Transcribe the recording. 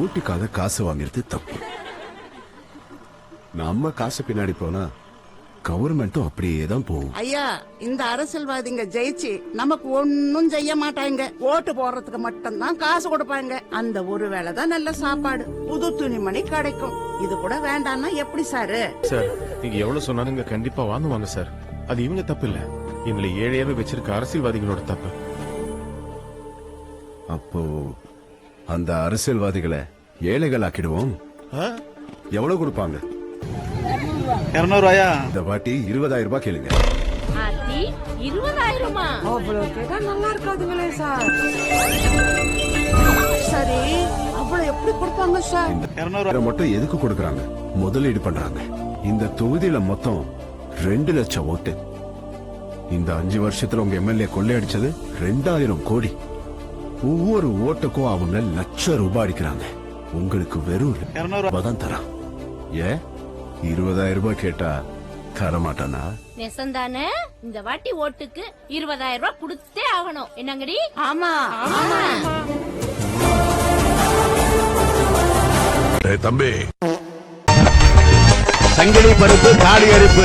ஊட்டிக்காக காசு வாங்குறது தப்பு. நம்ம காசு பின்னாடி போனா கவர்மெண்ட்டும் அப்படியே தான் போகும். ஐயா இந்த அரசியல்வாதிங்க ஜெயிச்சு நமக்கு ஒன்னும் செய்ய மாட்டாங்க. ஓட்டு போடுறதுக்கு மட்டும்தான் காசு கொடுப்பாங்க. அந்த ஒரு வேளை தான் நல்ல சாப்பாடு. புது துணிமணி கிடைக்கும். இது கூட வேண்டாம்னா எப்படி சாரு? சார் நீங்க எவ்வளவு சொன்னாலும் கண்டிப்பா வாங்குவாங்க சார். அது இவங்க தப்பு இல்ல. இவங்களை ஏழையாவே வச்சிருக்க அரசியல்வாதிகளோட தப்பு. அப்போ அந்த அரசியல்வாதிகளை ஏழைகள் ஆக்கிடுவோம் ஆ? எவ்வளவு கொடுப்பாங்க? இரநூறுவாயா? இந்த வாட்டி இருபதாயிரம் ரூபாய் கேளுங்க. ஆத்தி இருபதாயிரமா? அவ்வளவு கேட்டா நல்லா இருக்காதுங்களே சார். சரி அவ்வளவு எப்படி கொடுப்பாங்க சார்? இரநூறு இதை மட்டும் எதுக்கு கொடுக்கறாங்க? முதலீடு பண்றாங்க. இந்த தொகுதியில மொத்தம் ரெண்டு லட்சம் ஓட்டு. இந்த அஞ்சு வருஷத்துல உங்க எம்எல்ஏ கொள்ளையடிச்சது ரெண்டாயிரம் கோடி. ஒவ்வொரு ஓட்டுக்கும் அவங்க லட்சம் ரூபாய் அடிக்கிறாங்க. உங்களுக்கு வெறும் இரநூறு. ரூபாய் தான் தரான். ஏன் இருபதாயிரம் ரூபாய் கேட்டா தர மாட்டானா? நெசந்தானே? இந்த வாட்டி ஓட்டுக்கு இருபதாயிரம் ரூபாய் கொடுத்தே ஆகணும். என்னங்கடி? ஆமா. டேய் தம்பி. சங்கிலி பருப்பு காளி அரிப்பு.